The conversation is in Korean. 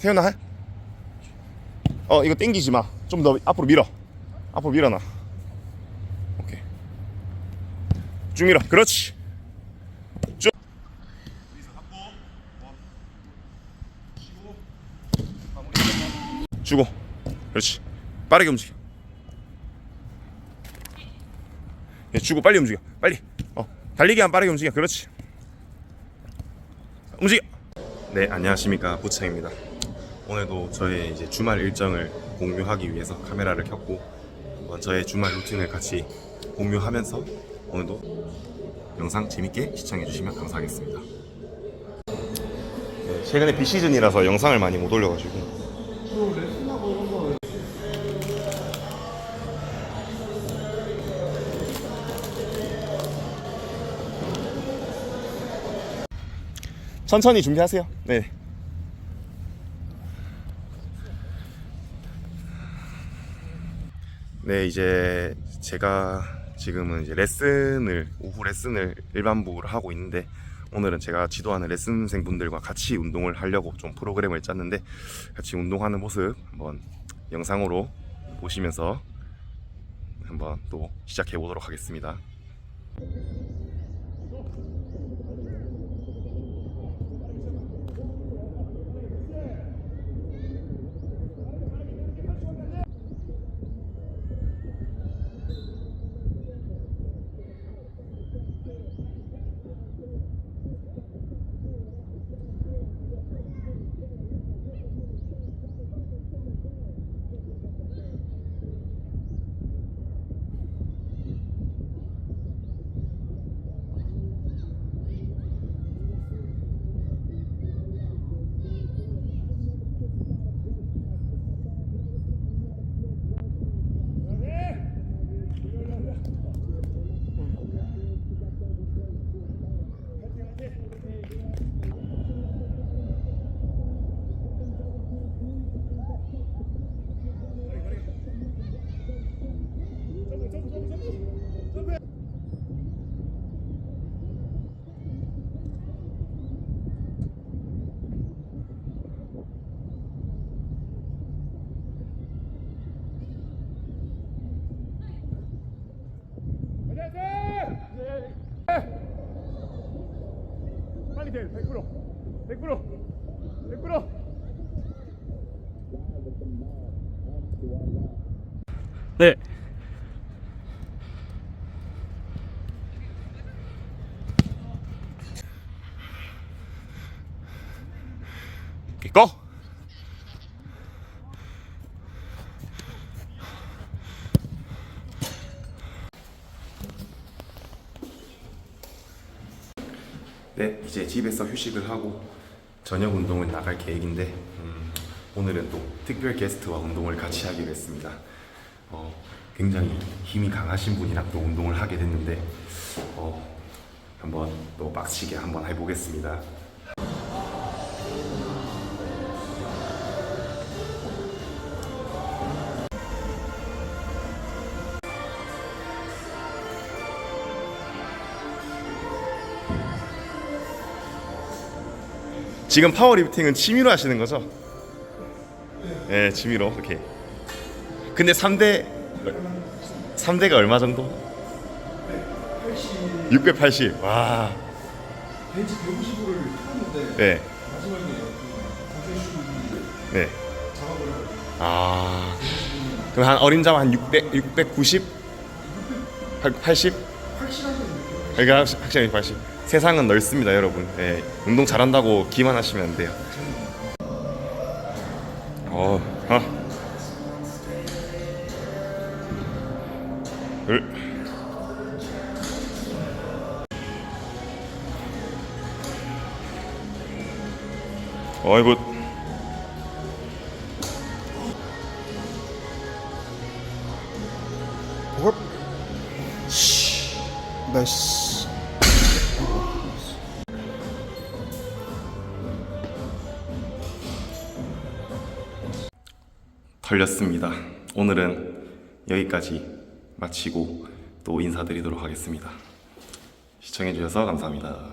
태연아 해? 어 이거 땡기지 마. 좀 더 앞으로 밀어. 앞으로 밀어놔. 오케이. 쭉 밀어. 그렇지. 쭉. 주고. 그렇지. 빠르게 움직여. 예, 주고 빨리 움직여. 빨리. 어. 달리기 한 빠르게 움직여. 그렇지. 움직여. 네, 안녕하십니까. 보창입니다. 오늘도 저의 이제 주말 일정을 공유하기 위해서 카메라를 켰고 저의 주말 루틴을 같이 공유하면서 오늘도 영상 재밌게 시청해 주시면 감사하겠습니다. 네, 최근에 비 시즌이라서 영상을 많이 못 올려가지고 천천히 준비하세요. 네. 네, 이제 제가 지금은 이제 레슨을 오후 레슨을 일반부를 하고 있는데 오늘은 제가 지도하는 레슨생분들과 같이 운동을 하려고 좀 프로그램을 짰는데 같이 운동하는 모습 한번 영상으로 보시면서 한번 또 시작해 보도록 하겠습니다. Thank you. 돼, 100%. 100%. 100%. 네. 꺼. 네, 이제 집에서 휴식을 하고 저녁 운동을 나갈 계획인데 음, 오늘은 또 특별 게스트와 운동을 같이 하기로 했습니다. 어, 굉장히 힘이 강하신 분이랑 또 운동을 하게 됐는데 어, 한번 또 빡치게 한번 해보겠습니다. 지금 파워리프팅은 취미로 하시는 거죠? 네, 취미로. 오케이. 근데 3대 3대가 얼마 정도? 680. 와. 벤치 150을 탔는데 네. 마지막에 그 네. 아. 그럼 한 어림잡아 한 600, 690? 80? 확실하게. 그러니까 확- 확실히 80. 세상은 넓습니다, 여러분. 예, 운동 잘한다고 기만 하시면 안 돼요. 어, 하나, 둘, 어이구, 헐. 나이스. 털렸습니다. 오늘은 여기까지 마치고 또 인사드리도록 하겠습니다. 시청해주셔서 감사합니다.